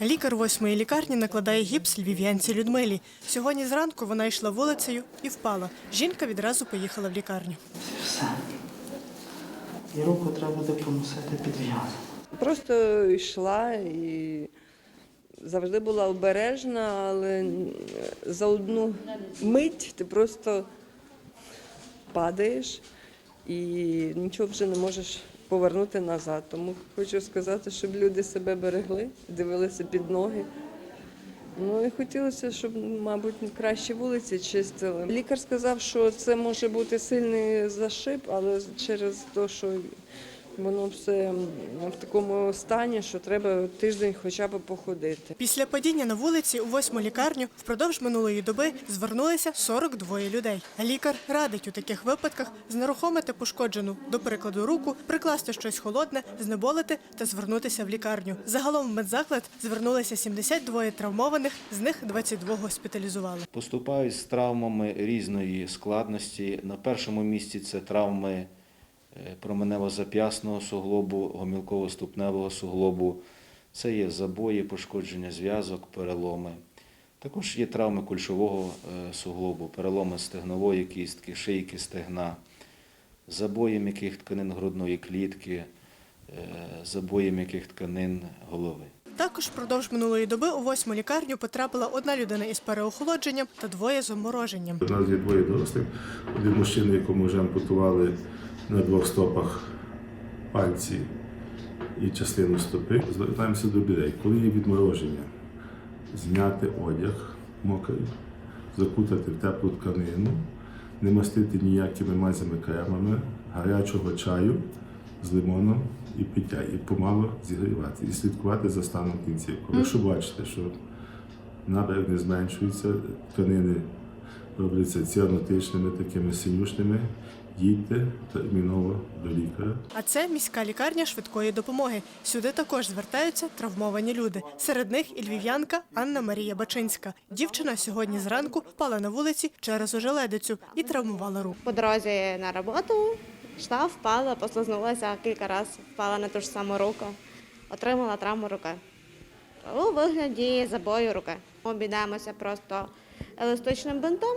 Лікар восьмої лікарні накладає гіпс львів'янці Людмилі. Сьогодні зранку вона йшла вулицею і впала. Жінка відразу поїхала в лікарню. Все. І руку треба буде поносити підв'язку. Просто йшла і завжди була обережна, але за одну мить ти просто падаєш і нічого вже не можеш повернути назад. Тому хочу сказати, щоб люди себе берегли, дивилися під ноги. Ну і хотілося, щоб, мабуть, краще вулиці чистили. Лікар сказав, що це може бути сильний зашиб, але через те, що воно все в такому стані, що треба тиждень хоча б походити. Після падіння на вулиці у восьму лікарню впродовж минулої доби звернулися 42 людей. Лікар радить у таких випадках знерухомити пошкоджену, до прикладу, руку, прикласти щось холодне, знеболити та звернутися в лікарню. Загалом в медзаклад звернулися 72 травмованих, з них 22 госпіталізували. Поступають з травмами різної складності. На першому місці це травми променево-зап'ясного суглобу, гомілково-ступневого суглобу. Це є забої, пошкодження зв'язок, переломи. Також є травми кульшового е, суглобу, переломи стегнової кістки, шийки стегна, забої м'яких тканин грудної клітки, е, забої м'яких тканин голови. Також впродовж минулої доби у восьму лікарню потрапила одна людина із переохолодженням та двоє з обмороженням. У нас є двоє дорослих. Один мужчина, якому вже ампутували на двох стопах пальці і частину стопи. Звертаємося до людей. Коли є відмороження, зняти одяг мокрий, закутати в теплу тканину, не мастити ніякими мазями кремами, гарячого чаю з лимоном і пиття, і помало зігрівати, і слідкувати за станом кінцівки. Якщо бачите, що набег не зменшується, тканини робляться ціанотичними, такими синюшними, їдьте терміново до лікаря. А це міська лікарня швидкої допомоги. Сюди також звертаються травмовані люди. Серед них і львів'янка Анна Марія Бачинська. Дівчина сьогодні зранку впала на вулиці через ожеледицю і травмувала руку. По дорозі на роботу йшла, впала, послизнулася кілька разів, впала на ту ж саму руку, отримала травму руки. У вигляді забою руки. Обійдемося просто еластичним бинтом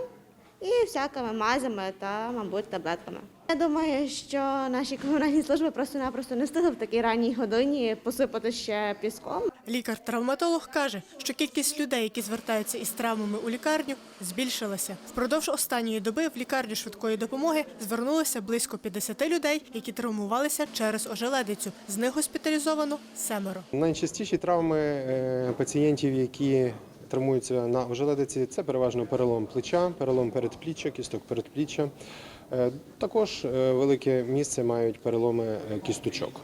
і всякими мазями та, мабуть, таблетками. Я думаю, що наші комунальні служби просто-напросто не встигли в такій ранній годині посипати ще піском. Лікар-травматолог каже, що кількість людей, які звертаються із травмами у лікарню, збільшилася. Впродовж останньої доби в лікарню швидкої допомоги звернулося близько 50 людей, які травмувалися через ожеледицю. З них госпіталізовано семеро. Найчастіші травми е, пацієнтів, які травмуються на ожеледиці, це переважно перелом плеча, перелом передпліччя, кісток передпліччя. Е, Також е, велике місце мають переломи е, кісточок,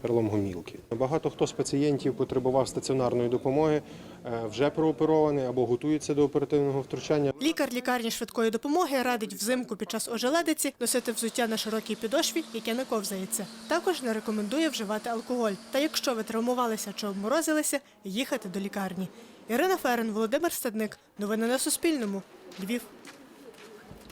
перелом гомілки. Багато хто з пацієнтів потребував стаціонарної допомоги, вже прооперований або готується до оперативного втручання. Лікар лікарні швидкої допомоги радить взимку під час ожеледиці носити взуття на широкій підошві, яке не ковзається. Також не рекомендує вживати алкоголь. Та якщо ви травмувалися чи обморозилися, їхати до лікарні. Ірина Ферен, Володимир Стадник. Новини на Суспільному. Львів.